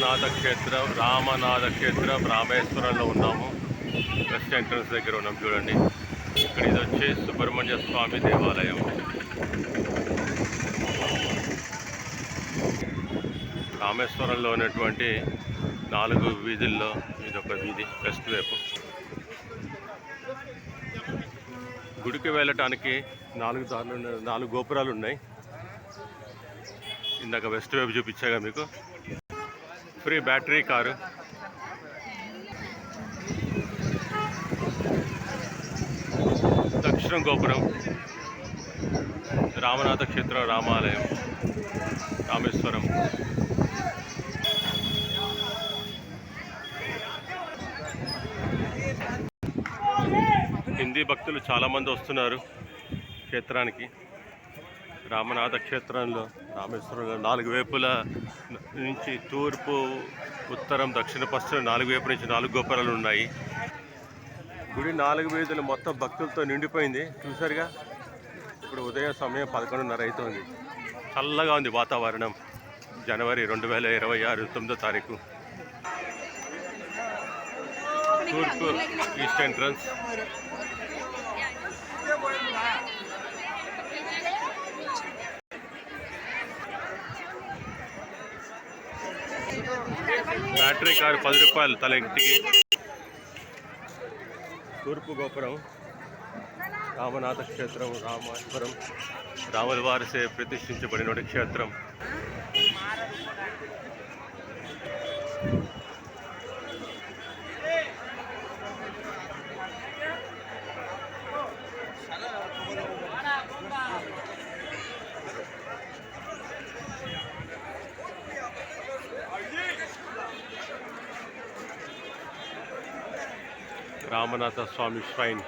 రామనాథ క్షేత్రం రామనాథ క్షేత్రం రామేశ్వరంలో ఉన్నాము. వెస్ట్ ఎంట్రన్స్ దగ్గర ఉన్నాం చూడండి. ఇక్కడ ఇది వచ్చి సుబ్రహ్మణ్య స్వామి దేవాలయం. రామేశ్వరంలో ఉన్నటువంటి నాలుగు వీధుల్లో ఇది ఒక వీధి వెస్ట్ వైపు. గుడికి వెళ్ళటానికి నాలుగు దారులు నాలుగు గోపురాలు ఉన్నాయి. ఇందాక వెస్ట్ వైపు చూపించాగా మీకు. Free battery car. దక్షిణం గోపురం. రామనాథ క్షేత్రం రామాలయం. రామేశ్వరం. హిందీ భక్తులు చాలామంది వస్తున్నారు క్షేత్రానికి. రామనాథ క్షేత్రంలో రామేశ్వరంలో నాలుగు వైపుల నుంచి తూర్పు ఉత్తరం దక్షిణ పశ్చిమ నాలుగు వైపు నుంచి నాలుగు గోపురాలు ఉన్నాయి. గుడి నాలుగు వీధులు మొత్తం భక్తులతో నిండిపోయింది. చూసారుగా ఇప్పుడు ఉదయం సమయం పదకొండున్నర అవుతుంది. చల్లగా ఉంది వాతావరణం. జనవరి రెండు వేల ఇరవై ఆరు తొమ్మిదో తారీఖు. తూర్పు ఈస్ట్ ఎంట్రన్స్. బ్యాటరీ కారు పది రూపాయలు తల ఇంటికి. తూర్పు గోపురం రామనాథ క్షేత్రం రామేశ్వరం రాముల వారిసే ప్రతిష్ఠించబడిన క్షేత్రం. రామనాథ స్వామి శ్రైన్